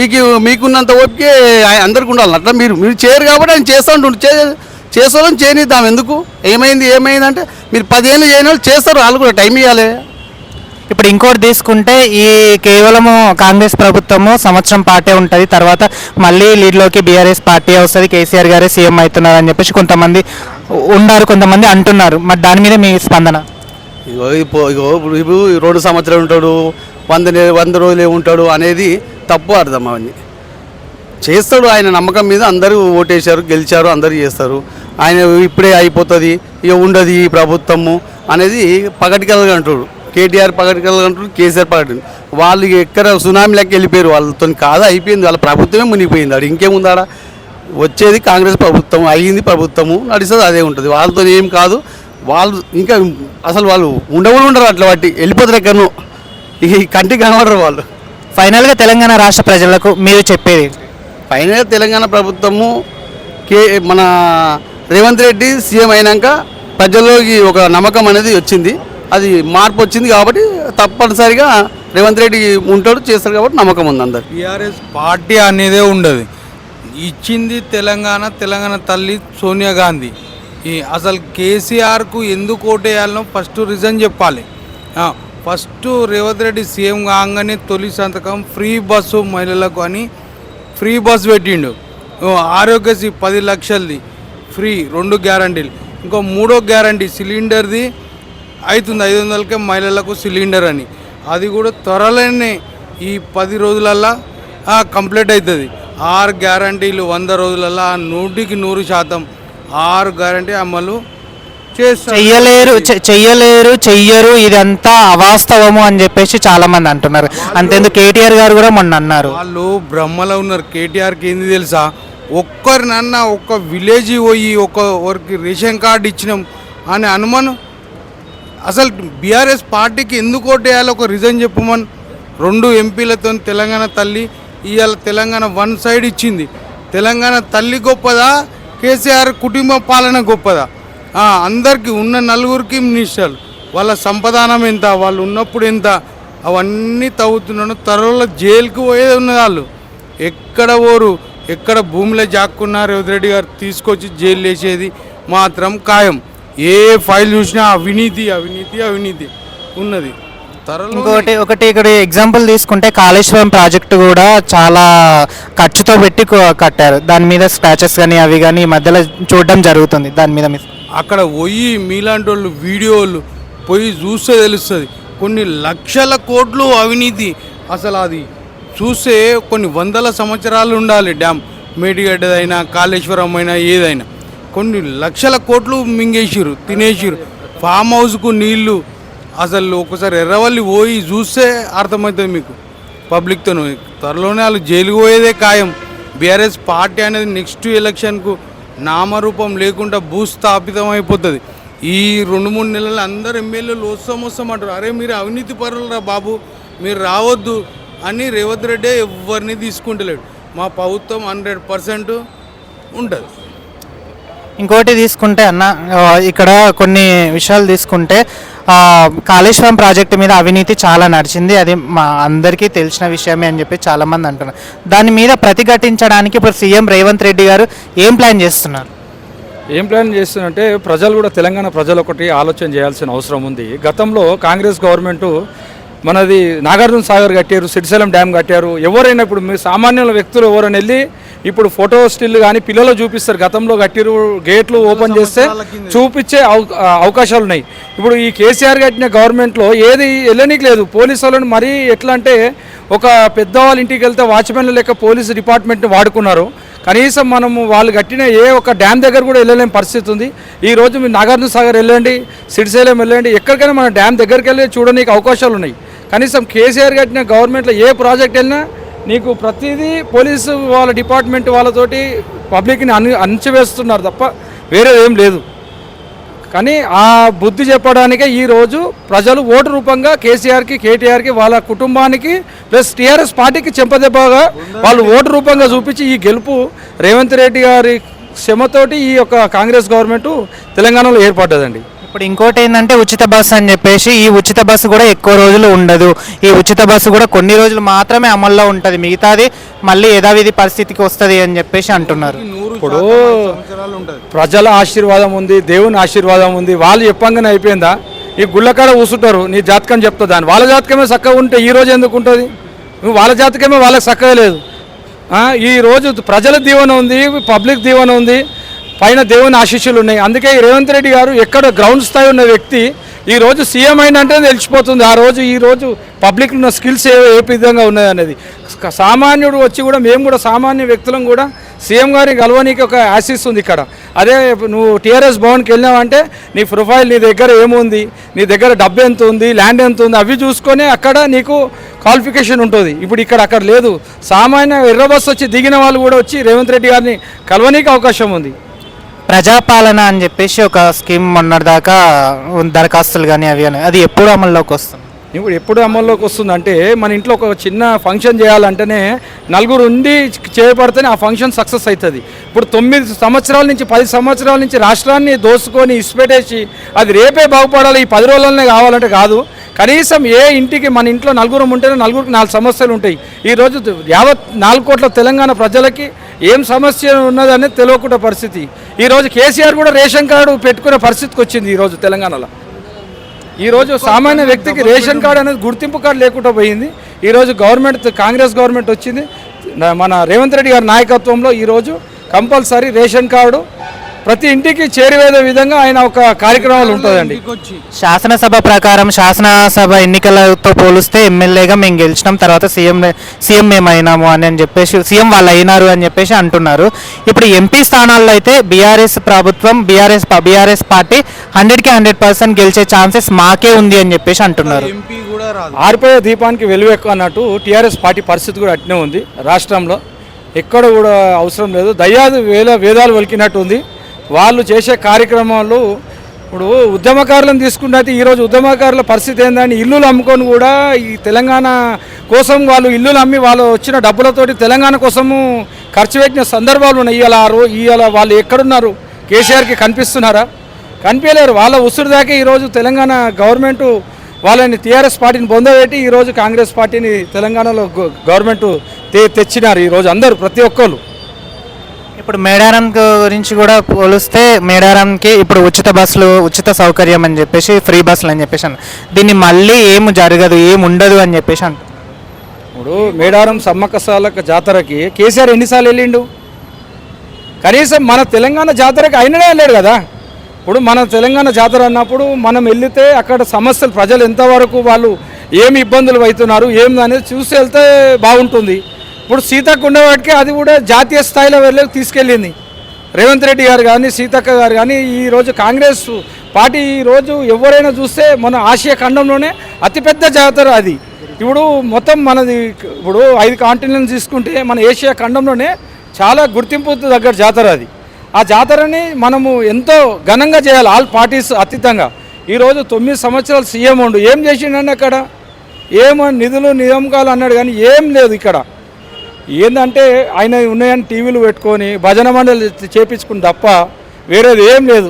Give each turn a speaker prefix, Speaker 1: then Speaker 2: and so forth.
Speaker 1: మీకు మీకున్నంత ఓపిక ఆయన అందరికి ఉండాలి. అట్లా మీరు మీరు చేయరు కాబట్టి ఆయన చేస్తూ ఉంటుండు చే చేస్తారని చేయనిద్దాం. ఎందుకు? ఏమైంది ఏమైంది అంటే మీరు పదిహేను చేయని వాళ్ళు చేస్తారు వాళ్ళు కూడా టైం ఇవ్వాలి
Speaker 2: ఇప్పుడు ఇంకోటి తీసుకుంటే ఈ కేవలము కాంగ్రెస్ ప్రభుత్వము సంవత్సరం పార్టీ ఉంటుంది. తర్వాత మళ్ళీ లీడ్లోకి బీఆర్ఎస్ పార్టీ వస్తుంది కేసీఆర్ గారే సీఎం అవుతున్నారు అని చెప్పేసి కొంతమంది ఉన్నారు కొంతమంది అంటున్నారు. మరి దాని మీద మీ స్పందన?
Speaker 1: ఇగో ఇప్పుడు ఇగో ఇప్పుడు రెండు సంవత్సరాలు ఉంటాడు వంద వంద రోజులే ఉంటాడు అనేది తప్పు అర్థం అవన్నీ. చేస్తాడు ఆయన నమ్మకం మీద అందరూ ఓటేశారు గెలిచారు అందరూ చేస్తారు. ఆయన ఇప్పుడే అయిపోతుంది ఇక ఉండదు ఈ ప్రభుత్వము అనేది పగటికలుగా అంటాడు. కేటీఆర్ పగటికలుగా అంటాడు కేసీఆర్ పగటి వాళ్ళు ఎక్కడ సునామీ లెక్క వెళ్ళిపోయారు వాళ్ళతో కాదు అయిపోయింది వాళ్ళ ప్రభుత్వమే మునిగిపోయింది. ఆడ ఇంకేముందాడ వచ్చేది కాంగ్రెస్ ప్రభుత్వం అయ్యింది ప్రభుత్వము నడిచేది అదే ఉంటుంది. వాళ్ళతో ఏం కాదు వాళ్ళు ఇంకా అసలు వాళ్ళు ఉండకుండా ఉండరు అట్లా వాటి వెళ్ళిపోతారు ఎక్కడనో. ఈ కంటికి కనబడరు వాళ్ళు.
Speaker 2: ఫైనల్గా తెలంగాణ రాష్ట్ర ప్రజలకు మీరు చెప్పేది?
Speaker 1: ఫైనల్ తెలంగాణ ప్రభుత్వము కే మన రేవంత్ రెడ్డి సీఎం అయినాక ప్రజల్లోకి ఒక నమ్మకం అనేది వచ్చింది. అది మార్పు వచ్చింది కాబట్టి తప్పనిసరిగా రేవంత్ రెడ్డి ఉంటాడు చేస్తాడు కాబట్టి నమ్మకం ఉంది అందరు
Speaker 3: టీఆర్ఎస్ పార్టీ అనేదే ఉండదు. ఇచ్చింది తెలంగాణ తెలంగాణ తల్లి సోనియా గాంధీ. ఈ అసలు కేసీఆర్కు ఎందుకు ఓటేయాలనో ఫస్ట్ రీజన్ చెప్పాలి. ఆ, ఫస్ట్ రేవంత్ రెడ్డి సీఎం కాగానే తొలి సంతకం ఫ్రీ బస్సు మహిళలకు అని ఫ్రీ బస్ పెట్టిండు. ఆరోగ్యశ్రీ పది లక్షలది ఫ్రీ రెండు గ్యారంటీలు. ఇంకో మూడో గ్యారంటీ సిలిండర్ది అవుతుంది ఐదు వందలకే మహిళలకు సిలిండర్ అని. అది కూడా త్వరలోనే ఈ పది రోజులల్లా కంప్లీట్ అవుతుంది ఆరు గ్యారంటీలు వంద రోజులల్లా నూటికి నూరు శాతం ఆరు గ్యారంటీ అమలు
Speaker 2: చెయ్యలేరు చెయ్యలేరు చెయ్యరు ఇదంతా అవాస్తవము అని చెప్పేసి చాలా మంది అంటున్నారు అంతేందుకు కేటీఆర్ గారు కూడా మొన్న అన్నారు.
Speaker 3: వాళ్ళు బ్రహ్మలో ఉన్నారు. కేటీఆర్కి ఏంది తెలుసా? ఒక్కరినన్న ఒక్క విలేజ్ పోయి ఒక్కరికి రేషన్ కార్డు ఇచ్చినాం అనే అనుమానం. అసలు బీఆర్ఎస్ పార్టీకి ఎందుకు ఓటేయాలో ఒక రీజన్ చెప్పమని రెండు ఎంపీలతో తెలంగాణ తల్లి ఇవాళ తెలంగాణ వన్ సైడ్ ఇచ్చింది. తెలంగాణ తల్లి గొప్పదా? కేసీఆర్ కుటుంబ పాలన గొప్పదా? అందరికీ ఉన్న నలుగురికి మినిస్టర్లు వాళ్ళ సంపదానం ఎంత వాళ్ళు ఉన్నప్పుడు ఎంత అవన్నీ తవ్వుతున్నాను. త్వరలో జైలుకి పోయేది ఉన్న వాళ్ళు ఎక్కడ ఓరు ఎక్కడ భూమిలో జాక్కున్నా రేవంత్ రెడ్డి గారు తీసుకొచ్చి జైలు వేసేది మాత్రం ఖాయం. ఏ ఫైల్ చూసినా అవినీతి అవినీతి అవినీతి ఉన్నది. త్వరలో
Speaker 2: ఇంకోటి ఒకటి ఇక్కడ ఎగ్జాంపుల్ తీసుకుంటే కాళేశ్వరం ప్రాజెక్టు కూడా చాలా ఖర్చుతో పెట్టి కట్టారు. దాని మీద స్క్రాచెస్ కానీ అవి కానీ ఈ మధ్యలో చూడడం జరుగుతుంది. దాని మీద మీ
Speaker 3: అక్కడ పోయి మీలాంటి వాళ్ళు వీడియోలు పోయి చూస్తే తెలుస్తుంది. కొన్ని లక్షల కోట్లు అవినీతి. అసలు అది చూస్తే కొన్ని వందల సంవత్సరాలు ఉండాలి డ్యామ్. మేడిగడ్డదైనా కాళేశ్వరం అయినా ఏదైనా. కొన్ని లక్షల కోట్లు మింగేసిరు తినేసిరు ఫామ్ హౌస్కు నీళ్ళు అసలు ఒకసారి ఎర్రవల్లి పోయి చూస్తే అర్థమవుతుంది మీకు. పబ్లిక్తో త్వరలోనే వాళ్ళు జైలుకు పోయేదే ఖాయం. బీఆర్ఎస్ పార్టీ అనేది నెక్స్ట్ ఎలక్షన్కు నామరూపం లేకుండా భూస్థాపితం అయిపోతుంది. ఈ రెండు మూడు నెలలు అందరు ఎమ్మెల్యేలు వస్తాం వస్తామంటారు అరే మీరు అవినీతి పరులరా బాబు మీరు రావద్దు అని రేవంత్ రెడ్డి ఎవరిని తీసుకుంటలేడు. మా ప్రభుత్వం హండ్రెడ్ పర్సెంట్ ఉంటుంది.
Speaker 2: ఇంకోటి తీసుకుంటే అన్న ఇక్కడ కొన్ని విషయాలు తీసుకుంటే కాళేశ్వరం ప్రాజెక్టు మీద అవినీతి చాలా నడిచింది. అది మా అందరికీ తెలిసిన విషయమే అని చెప్పి చాలామంది అంటున్నారు. దాని మీద ప్రతిఘటించడానికి ఇప్పుడు సీఎం రేవంత్ రెడ్డి గారు ఏం ప్లాన్ చేస్తున్నారు?
Speaker 4: ఏం ప్లాన్ చేస్తున్నారంటే ప్రజలు కూడా తెలంగాణ ప్రజలు ఒకటి ఆలోచన చేయాల్సిన అవసరం ఉంది. గతంలో కాంగ్రెస్ గవర్నమెంట్ మనది నాగార్జున సాగర్ కట్టారు సిరిశైలం డ్యామ్ కట్టారు. ఎవరైనా ఇప్పుడు మీరు సామాన్యుల వ్యక్తులు ఎవరైనా వెళ్ళి ఇప్పుడు ఫోటో స్టిల్ కానీ పిల్లలు చూపిస్తారు. గతంలో కట్టిరు గేట్లు ఓపెన్ చేస్తే చూపించే అవ- అవకాశాలు ఉన్నాయి. ఇప్పుడు ఈ కేసీఆర్ కట్టిన గవర్నమెంట్లో ఏది వెళ్ళనీకి లేదు. పోలీసు వాళ్ళని మరీ ఎట్లా అంటే ఒక పెద్దవాళ్ళ ఇంటికి వెళ్తే వాచ్మెన్ల లెక్క పోలీసు డిపార్ట్మెంట్ని వాడుకున్నారు. కనీసం మనము వాళ్ళు కట్టిన ఏ ఒక్క డ్యామ్ దగ్గర కూడా వెళ్ళలేని పరిస్థితి ఉంది. ఈ రోజు మీరు నాగార్జున సాగర్ వెళ్ళండి సిరిశైలం వెళ్ళండి ఎక్కడికైనా మన డ్యామ్ దగ్గరికి వెళ్ళి చూడడానికి అవకాశాలు ఉన్నాయి. కనీసం కేసీఆర్ కట్టిన గవర్నమెంట్లో ఏ ప్రాజెక్ట్ వెళ్ళినా నీకు ప్రతిదీ పోలీసు వాళ్ళ డిపార్ట్మెంట్ వాళ్ళతోటి పబ్లిక్ని అణి అణచివేస్తున్నారు తప్ప వేరేది ఏం లేదు. కానీ ఆ బుద్ధి చెప్పడానికే ఈరోజు ప్రజలు ఓటు రూపంగా కేసీఆర్కి కేటీఆర్కి వాళ్ళ కుటుంబానికి ప్లస్ టీఆర్ఎస్ పార్టీకి చెంపదెబ్బగా వాళ్ళు ఓటు రూపంగా చూపించి ఈ గెలుపు రేవంత్ రెడ్డి గారి శ్రమతోటి ఈ యొక్క కాంగ్రెస్ గవర్నమెంట్ తెలంగాణలో ఏర్పడ్డదండి.
Speaker 2: ఇప్పుడు ఇంకోటి ఏంటంటే ఉచిత బస్సు అని చెప్పేసి ఈ ఉచిత బస్సు కూడా ఎక్కువ రోజులు ఉండదు. ఈ ఉచిత బస్సు కూడా కొన్ని రోజులు మాత్రమే అమల్లో ఉంటుంది. మిగతాది మళ్ళీ యథావిధి పరిస్థితికి వస్తుంది అని చెప్పేసి అంటున్నారు.
Speaker 3: నూరు
Speaker 4: ఇప్పుడు ప్రజల ఆశీర్వాదం ఉంది దేవుని ఆశీర్వాదం ఉంది. వాళ్ళు చెప్పంగానే అయిపోయిందా? ఈ గుళ్ళకాడ కూర్చుంటారు నీ జాతకం చెప్తా దాని వాళ్ళ జాతకమే చక్కగా ఉంటే ఈ రోజు ఎందుకు ఉంటుంది? నువ్వు వాళ్ళ జాతకమే వాళ్ళకి చక్కగా లేదు. ఆ, ఈ రోజు ప్రజల దీవెన ఉంది పబ్లిక్ దీవెన ఉంది. పైన దేవుని ఆశీస్సులు ఉన్నాయి. అందుకే ఈ రేవంత్ రెడ్డి గారు ఎక్కడ గ్రౌండ్ స్థాయి ఉన్న వ్యక్తి ఈ రోజు సీఎం అయినంటే తెలిసిపోతుంది. ఆ రోజు ఈ రోజు పబ్లిక్ ఉన్న స్కిల్స్ ఏ ఏ విధంగా ఉన్నది అనేది. సామాన్యుడు వచ్చి కూడా మేము కూడా సామాన్య వ్యక్తులం కూడా సీఎం గారిని కలవనీకి ఒక యాసిస్ ఉంది ఇక్కడ. అదే నువ్వు టీఆర్ఎస్ భవన్కి వెళ్ళావంటే నీ ప్రొఫైల్ నీ దగ్గర ఏముంది? నీ దగ్గర డబ్బు ఎంత ఉంది? ల్యాండ్ ఎంత ఉంది? అవి చూసుకొని అక్కడ నీకు క్వాలిఫికేషన్ ఉంటుంది. ఇప్పుడు ఇక్కడ అక్కడ లేదు. సామాన్య ఎర్ర బస్సు వచ్చి దిగిన వాళ్ళు కూడా వచ్చి రేవంత్ రెడ్డి గారిని కలవనీకి అవకాశం ఉంది.
Speaker 2: ప్రజాపాలన అని చెప్పేసి ఒక స్కీమ్ మొన్నటిదాకా దరఖాస్తులు కానీ అవి అని అది ఎప్పుడు అమల్లోకి వస్తుంది?
Speaker 4: ఇప్పుడు ఎప్పుడు అమల్లోకి వస్తుందంటే మన ఇంట్లో ఒక చిన్న ఫంక్షన్ చేయాలంటేనే నలుగురు ఉండి చేయబడితేనే ఆ ఫంక్షన్ సక్సెస్ అవుతుంది. ఇప్పుడు తొమ్మిది సంవత్సరాల నుంచి పది సంవత్సరాల నుంచి రాష్ట్రాన్ని దోసుకొని ఇసిపెట్టేసి అది రేపే బాగుపడాలి ఈ పది రోజులనే కావాలంటే కాదు. కనీసం ఏ ఇంటికి మన ఇంట్లో నలుగురం ఉంటేనే నలుగురికి నాలుగు సమస్యలు ఉంటాయి. ఈరోజు యావత్ నాలుగు కోట్ల తెలంగాణ ప్రజలకి ఏం సమస్య ఉన్నదనేది తెలియకుండా పరిస్థితి. ఈరోజు కేసీఆర్ కూడా రేషన్ కార్డు పెట్టుకునే పరిస్థితికి వచ్చింది ఈరోజు తెలంగాణలో. ఈరోజు సామాన్య వ్యక్తికి రేషన్ కార్డు అనేది గుర్తింపు కార్డు లేకుండా పోయింది. ఈరోజు గవర్నమెంట్ కాంగ్రెస్ గవర్నమెంట్ వచ్చింది. మన రేవంత్ రెడ్డి గారి నాయకత్వంలో ఈరోజు కంపల్సరీ రేషన్ కార్డు ప్రతి ఇంటికి చేరువేదే విధంగా ఆయన ఒక కార్యక్రమాలు ఉంటుందండి.
Speaker 2: శాసనసభ ప్రకారం శాసనసభ ఎన్నికలతో పోలిస్తే ఎమ్మెల్యేగా మేము గెలిచినాం తర్వాత సీఎం సీఎం మేము అయినాము అని అని చెప్పేసి సీఎం వాళ్ళు అయినారు అని చెప్పేసి అంటున్నారు. ఇప్పుడు ఎంపీ స్థానాల్లో అయితే బీఆర్ఎస్ ప్రభుత్వం బీఆర్ఎస్ బీఆర్ఎస్ పార్టీ హండ్రెడ్కి హండ్రెడ్ పర్సెంట్ గెలిచే ఛాన్సెస్ మాకే ఉంది అని చెప్పేసి అంటున్నారు.
Speaker 3: ఎంపీ కూడా రాదు.
Speaker 4: ఆరిపోయే దీపానికి వెలువెక్కు అన్నట్టు టీఆర్ఎస్ పార్టీ పరిస్థితి కూడా అట్నే ఉంది రాష్ట్రంలో. ఎక్కడ కూడా అవసరం లేదు. దయ్యాది వేల వేదాలు వలికినట్టు ఉంది. వాళ్ళు చేసే కార్యక్రమాలు ఇప్పుడు ఉద్యమకారులను తీసుకుంటే ఈరోజు ఉద్యమకారుల పరిస్థితి ఏందని ఇల్లులు అమ్ముకొని కూడా ఈ తెలంగాణ కోసం వాళ్ళు ఇల్లులు అమ్మి వాళ్ళు వచ్చిన డబ్బులతోటి తెలంగాణ కోసము ఖర్చు పెట్టిన సందర్భాలు ఉన్నాయి. ఇవాళ ఇవాళ వాళ్ళు ఎక్కడున్నారు? కేసీఆర్కి కనిపిస్తున్నారా? కనిపించలేరు. వాళ్ళ ఉసురు దాకా ఈరోజు తెలంగాణ గవర్నమెంట్ వాళ్ళని టీఆర్ఎస్ పార్టీని బొందబెట్టి ఈరోజు కాంగ్రెస్ పార్టీని తెలంగాణలో గ- గవర్నమెంట్ తె తెచ్చినారు ఈరోజు అందరూ ప్రతి ఒక్కరు
Speaker 2: ఇప్పుడు మేడారం గురించి కూడా పోలిస్తే మేడారంకి ఇప్పుడు ఉచిత బస్సులు ఉచిత సౌకర్యం అని చెప్పేసి ఫ్రీ బస్సులు అని చెప్పేసి దీన్ని మళ్ళీ ఏం జరగదు ఏమి ఉండదు అని చెప్పేసి అంట.
Speaker 4: ఇప్పుడు మేడారం సమ్మక్క సాలక జాతరకి కేసీఆర్ ఎన్నిసార్లు వెళ్ళిండు? కనీసం మన తెలంగాణ జాతరకి అయిననే వెళ్ళాడు కదా. ఇప్పుడు మన తెలంగాణ జాతర అన్నప్పుడు మనం వెళ్తే అక్కడ సమస్యలు ప్రజలు ఎంతవరకు వాళ్ళు ఏమి ఇబ్బందులు అవుతున్నారు ఏం అనేది చూసి వెళ్తే బాగుంటుంది. ఇప్పుడు సీతకు ఉండేవాటికి అది కూడా జాతీయ స్థాయిలో వెళ్ళి తీసుకెళ్ళింది. రేవంత్ రెడ్డి గారు కానీ సీతక్క గారు కానీ ఈరోజు కాంగ్రెస్ పార్టీ ఈరోజు ఎవరైనా చూస్తే మన ఆసియా ఖండంలోనే అతిపెద్ద జాతర అది. ఇప్పుడు మొత్తం మనది ఇప్పుడు ఐదు కాంటినెంట్స్ తీసుకుంటే మన ఏషియా ఖండంలోనే చాలా గుర్తింపు దగ్గర జాతర అది. ఆ జాతరని మనము ఎంతో ఘనంగా చేయాలి ఆల్ పార్టీస్ అతీతంగా. ఈరోజు తొమ్మిది సంవత్సరాలు సీఎం ఉండు. ఏం చేసిండండి అక్కడ? ఏమో నిధులు నియామకాలు అన్నాడు కానీ ఏం లేదు ఇక్కడ. ఏంటంటే ఆయన ఉన్నాయని టీవీలు పెట్టుకొని భజన మండలి చేపించుకుని తప్ప వేరేది ఏం లేదు.